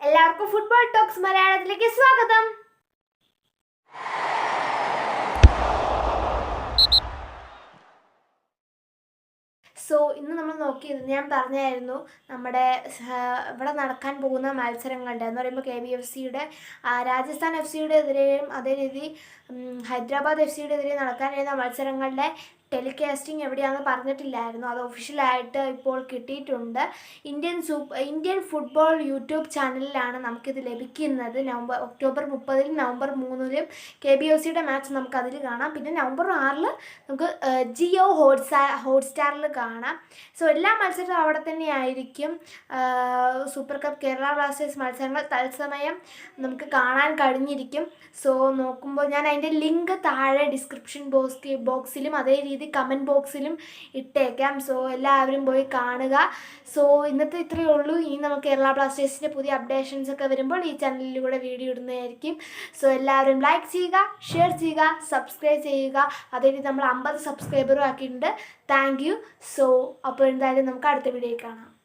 എല്ലാവർക്കും football talks മലയാളത്തിലേക്ക് സ്വാഗതം. സോ ഇന്ന് നമ്മൾ നോക്കിയത് ഞാൻ പറഞ്ഞായിരുന്നു നമ്മുടെ ഇവിടെ നടക്കാൻ പോകുന്ന മത്സരങ്ങളുടെ എന്ന് പറയുമ്പോൾ കെ ബി എഫ് സിയുടെ രാജസ്ഥാൻ എഫ് സിയുടെ എതിരെയും അതേ രീതി ഹൈദരാബാദ് എഫ് സിയുടെ എതിരെ നടക്കാനിരുന്ന മത്സരങ്ങളുടെ ടെലികാസ്റ്റിംഗ് എവിടെയാണെന്ന് പറഞ്ഞിട്ടില്ലായിരുന്നു. അത് ഒഫീഷ്യലായിട്ട് ഇപ്പോൾ കിട്ടിയിട്ടുണ്ട്. Indian super Indian football YouTube ചാനലിലാണ് നമുക്കിത് ലഭിക്കുന്നത്. നവംബർ ഒക്ടോബർ മുപ്പതിലും നവംബർ മൂന്നിലും കെ ബി ഒ സിയുടെ മാച്ച് നമുക്ക് അതിൽ കാണാം. പിന്നെ നവംബർ ആറിൽ നമുക്ക് ജിയോ ഹോട്ട്സ്റ്റാ ഹോട്ട്സ്റ്റാറിൽ കാണാം. സോ എല്ലാ മത്സരവും അവിടെ തന്നെയായിരിക്കും സൂപ്പർ കപ്പ് കേരള ബ്ലാസ്റ്റേഴ്സ് മത്സരങ്ങൾ തത്സമയം നമുക്ക് കാണാൻ കഴിഞ്ഞിരിക്കും. സോ നോക്കുമ്പോൾ ഞാൻ അതിന്റെ ലിങ്ക് താഴെ ഡിസ്ക്രിപ്ഷൻ ബോക്സ് ബോക്സിലും അതേ രീതി കമന്റ് ബോക്സിലും ഇട്ടേക്കാം. സോ എല്ലാവരും പോയി കാണുക. സോ ഇന്നത്തെ ഇത്രയേ ഉള്ളൂ. ഇനി നമുക്ക് കേരള ബ്ലാസ്റ്റേഴ്സിന്റെ പുതിയ അപ്ഡേഷൻസ് ഒക്കെ വരുമ്പോൾ ഈ ചാനലിലൂടെ വീഡിയോ ഇടുന്നതായിരിക്കും. സോ എല്ലാവരും ലൈക്ക് ചെയ്യുക ഷെയർ ചെയ്യുക സബ്സ്ക്രൈബ് ചെയ്യുക. അതേ രീതി നമ്മൾ അമ്പത് സബ്സ്ക്രൈബറും ആക്കിയിട്ടുണ്ട്. താങ്ക് സോ അപ്പോൾ എന്തായാലും നമുക്ക് അടുത്ത വീഡിയോയിൽ കാണാം.